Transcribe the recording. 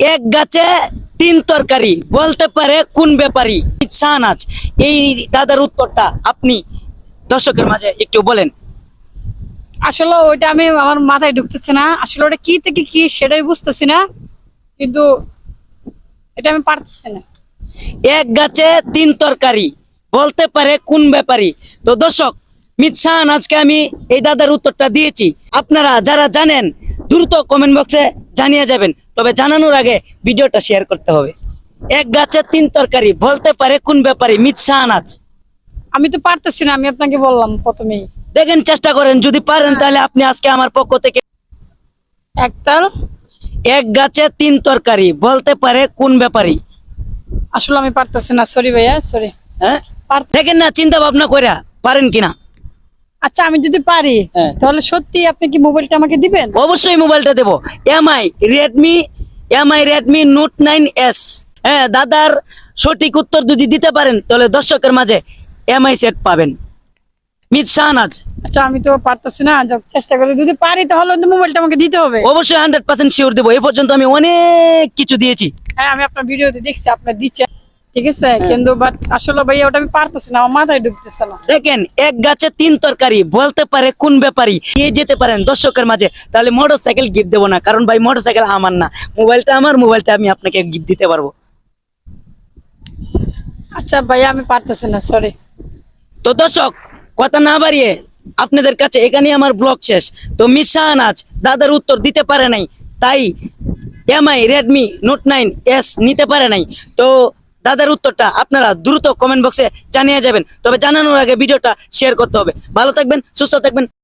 এক গাছে তিন তরকারি বলতে পারে কোন ব্যাপারী? শাহনাজ এই দাদার উত্তরটা আপনি দর্শকের মাঝে একটু বলেন। আসলে ওইটা আমি আমার মাথায় ঢুকতেছে না। আসলে ওটা কি থেকে কি সেটাই বুঝতেছি না। কিন্তু এটা আমি পারতেছি না। এক গাছে তিন তরকারি বলতে পারে কোন ব্যাপারী? তো দর্শক মিত আজকে আমি এই দাদার উত্তরটা দিয়েছি। আপনারা যারা জানেন দ্রুত কমেন্ট বক্সে জানিয়ে যাবেন। তবে জানানোর আগে ভিডিওটা শেয়ার করতে হবে। এক গাছে তিন তরকারি বলতে পারে কোন ব্যাপারী? মিত আনাজ। আমি তো পারতেছি না আমি আপনাকে বললাম প্রথমেই। দেখেন চেষ্টা করেন। যদি পারেন তাহলে আপনি আজকে আমার পক্ষ থেকে একতাল এক গাছে তিন তরকারি বলতে পারে কোন ব্যাপারী? আসলে আমি পারতেছি না সরি ভাইয়া সরি হ্যাঁ? দেখেন না চিন্তা ভাবনা করে পারেন কিনা? আচ্ছা আমি যদি পারি হ্যাঁ। তাহলে সত্যি আপনি কি মোবাইলটা আমাকে দিবেন? অবশ্যই মোবাইলটা দেবো। Mi Redmi Mi Redmi Note nine S হ্যাঁ দাদার সঠিক উত্তর যদি দিতে পারেন তাহলে দর্শকের মাঝে এমআই সেট পাবেন। মিত শাহনাজ আচ্ছা আমি তো পারতেছি না চেষ্টা করে। যদি পারি তাহলে মোবাইলটা আমাকে দিতে হবে। অবশ্যই হান্ড্রেড পার্সেন্ট শিওর দেবো। এই পর্যন্ত আমি অনেক কিছু দিয়েছি। হ্যাঁ আমি আপনার ভিডিওতে দেখছি আপনার দিচ্ছেন। ঠিক আছে হ্যাঁ। কিন্তু বাট আসলে ভাইয়া ওটা আমি পারতেছি না আমার মাথায় ঢুকতেছে না। দেখেন এক গাছে তিন তরকারি বলতে পারে কোন ব্যাপারী নিয়ে যেতে পারেন দর্শকের মাঝে তাহলে মোটর সাইকেল গিফট দেবো না কারণ ভাই মোটর সাইকেল আমার না। মোবাইলটা আমার মোবাইলটা আমি আপনাকে গিফট দিতে পারব। আচ্ছা ভাইয়া আমি পারতেছি না সরি তো দর্শক কথা না বাড়িয়ে আপনাদের কাছে এখানেই আমার ব্লগ শেষ। তো মিস শাহনাজ দাদার উত্তর দিতে পারে নাই তাই Mi Redmi Note nine S নিতে পারে নাই। তো দাদার উত্তরটা আপনারা দ্রুত কমেন্ট বক্সে জানিয়ে যাবেন। তবে জানানোর আগে ভিডিওটা শেয়ার করতে হবে। ভালো থাকবেন, সুস্থ থাকবেন।